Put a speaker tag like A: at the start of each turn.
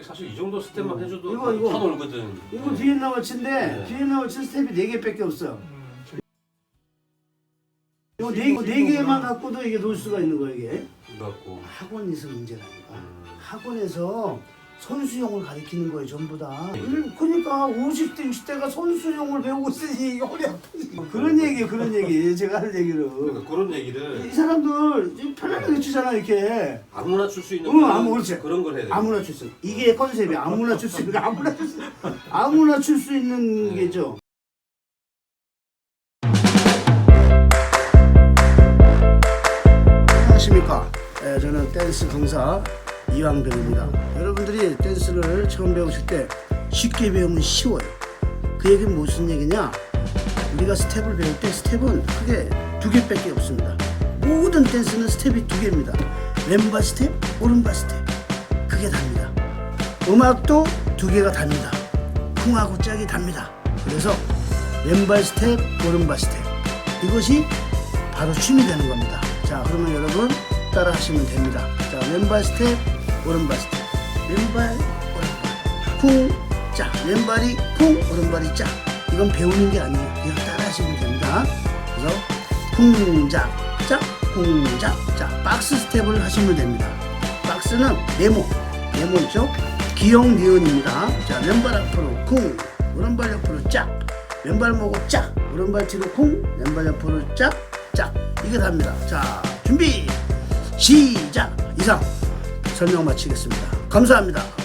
A: 스텝만 해줘도
B: 이거, 이거.
A: 천 올거든.
B: 이거
A: 네.
B: 비엔나 워치인데
A: 네.
B: 비엔나 워치 스텝이 4개밖에 없어.
C: 음, 저-
B: 이거 네, 이거 네 개만 갖고도 이게 놓을 수가 있는 거야 이게.
A: 그래갖고.
B: 학원에서 문제라니까.
A: 음.
B: 학원에서 선수용을 가르치는 거예요 전부 다. 음, 그러니까 50대 60대가 선수용을 배우고 있으니 허리 아프지. 그런 얘기예요 그런 얘기. 제가 하는 얘기를.
A: 그러니까 그런
B: 이
A: 얘기를
B: 사람들 좀 편하게 치잖아 이렇게.
A: 아무나 출수 있는
B: 응,
A: 그런,
B: 아무 그렇지.
A: 그런 걸 해야 돼.
B: 아무나 출 수. 이게 컨셉이 아무나 출 수 있는 거 아무나 출 수. 아무나 출 수 있는
A: 네.
B: 게죠. 안녕하십니까. 예, 저는 댄스 강사 이왕배우입니다. 여러분 댄스를 처음 배우실 때 쉽게 배우면 쉬워요. 그 얘기는 무슨 얘기냐? 우리가 스텝을 배울 때 스텝은 크게 두 개밖에 없습니다. 모든 댄스는 스텝이 두 개입니다. 왼발 스텝, 오른발 스텝. 그게 답니다. 음악도 두 개가 답니다. 쿵하고 짝이 답니다. 그래서 왼발 스텝, 오른발 스텝. 이것이 바로 춤이 되는 겁니다. 자, 그러면 여러분 따라 하시면 됩니다. 자, 왼발 스텝, 오른발 스텝. 왼발, 오른발. 쿵, 짝. 왼발이 쿵, 오른발이 짝. 이건 배우는 게 아니에요. 그냥 따라 하시면 됩니다. 그래서 쿵, 짝, 짝, 쿵, 짝, 짝. 박스 스텝을 하시면 됩니다. 박스는 네모, 네모 있죠? 기역 니은입니다. 자, 왼발 앞으로 쿵, 오른발 옆으로 짝. 왼발 모고 짝, 오른발 뒤로 쿵, 왼발 옆으로 짝, 짝. 이게 답니다. 자, 준비, 시작. 이상 설명 마치겠습니다. 감사합니다.